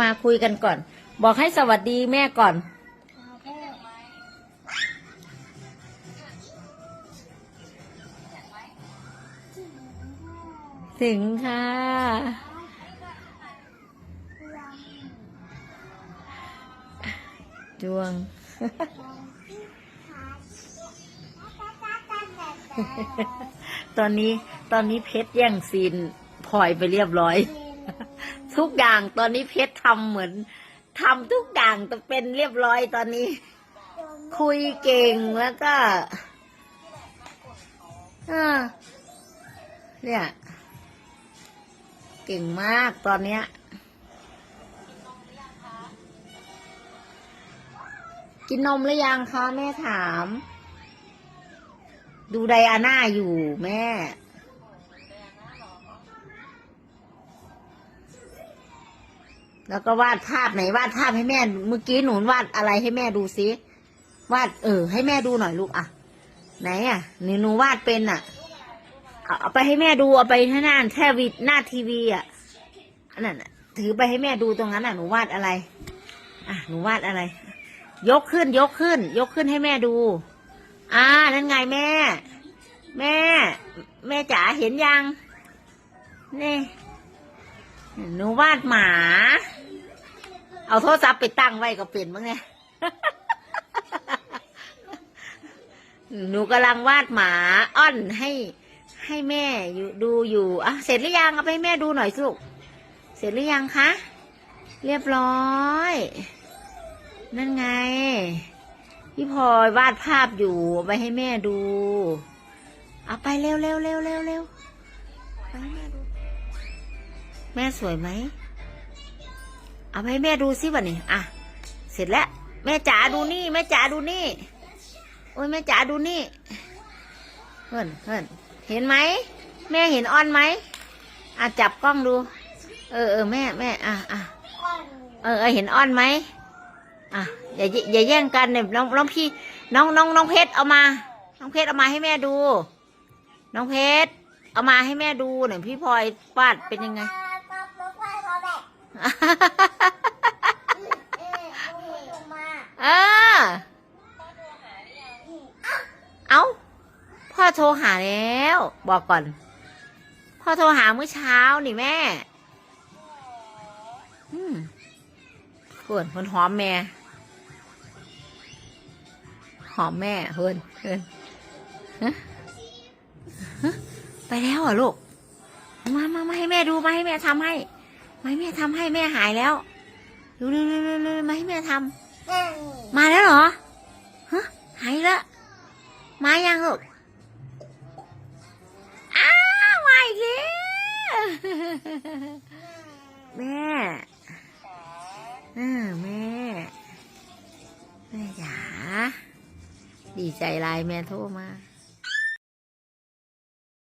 มาคุยกันก่อน บอกให้สวัสดีแม่ก่อน ถึงค่ะ ดวง ตอนนี้ตอนนี้เพชรแย่งซีนพลอยไปเรียบร้อย ทุกอย่างตอนนี้เพชรทำเหมือนทำทุกอย่างจะเป็นเรียบร้อยตอนนี้ คุยเก่งแล้วก็อ่าเนี่ย เก่งมากตอนเนี้ย กินนมหรือยังคะแม่ถาม ดูไดอาน่าอยู่แม่ แล้วก็วาดภาพไหนวาดภาพให้แม่เมื่อกี้หนูวาดอะไรให้แม่ดูซิวาดเออ ให้แม่ดูหน่อยลูกอะ ไหนอะหนูหนูวาดเป็นอะเอาเอาไปให้แม่ดูเอาไปให้หน้าแค่วิดหน้าทีวีอะนนั้นน่ะถือไปให้แม่ดูตรงนั้นอะหนูวาดอะไร อะหนูวาดอะไร ยกขึ้นยกขึ้น ยกขึ้นให้แม่ดู อ่านั่นไงแม่ แม่ แม่จ๋าเห็นยังนี่หนูวาดหมา เอาโทรศัพท์ไปตั้งไว้ก็เป็นมั้งเนี่ยหนูกำลังวาดหมาอ้อนให้ให้แม่อยู่ดูอยู่อะเสร็จหรือยังเอาไปให้แม่ดูหน่อยสิลูกเสร็จหรือยังคะ เรียบร้อย นั่นไง พี่พลอยวาดภาพอยู่ไปให้แม่ดูเอาไปเร็วเร็วเร็วเร็วเร็วไปให้แม่ดู แม่สวยไหม เอาให้แม่ดูสิวะนี่อะ เสร็จแล้วแม่จ๋าดูนี่ แม่จ๋าดูนี่ โอ้ยแม่จ๋าดูนี่เฮิ่อนเฮิ่อนเห็นไหมแม่เห็นอ้อนไหมอะจับกล้องดู เออเออแม่แม่อะอะเออเห็นอ้อนไหมอะอย่าอย่าแย่งกันเนี่ยน้องน้องพี่น้องน้องน้องเพชรเอามา น้องเพชรเอามาให้แม่ดู น้องเพชรเอามาให้แม่ดูหน่อยพี่พลอยวาดเป็นยังไง เออเอาพ่อโทรหาแล้ว บอกก่อน พ่อโทรหาเมื่อเช้านี่แม่ อืมเพื่อนมันหอมแม่ หอมแม่เพื่อนเพื่อนฮะฮะไปแล้วเหรอลูก มามามาให้แม่ดูมาให้แม่ทำให้ มาให้แม่ทำให้แม่หายแล้วดูดูดูดูมาให้แม่ทำมาแล้วเหรอฮะหายแล้วมายังลูกอ้าวมาอีกแล้วแม่เออแม่แม่จ๋าดีใจไรแม่โทรมา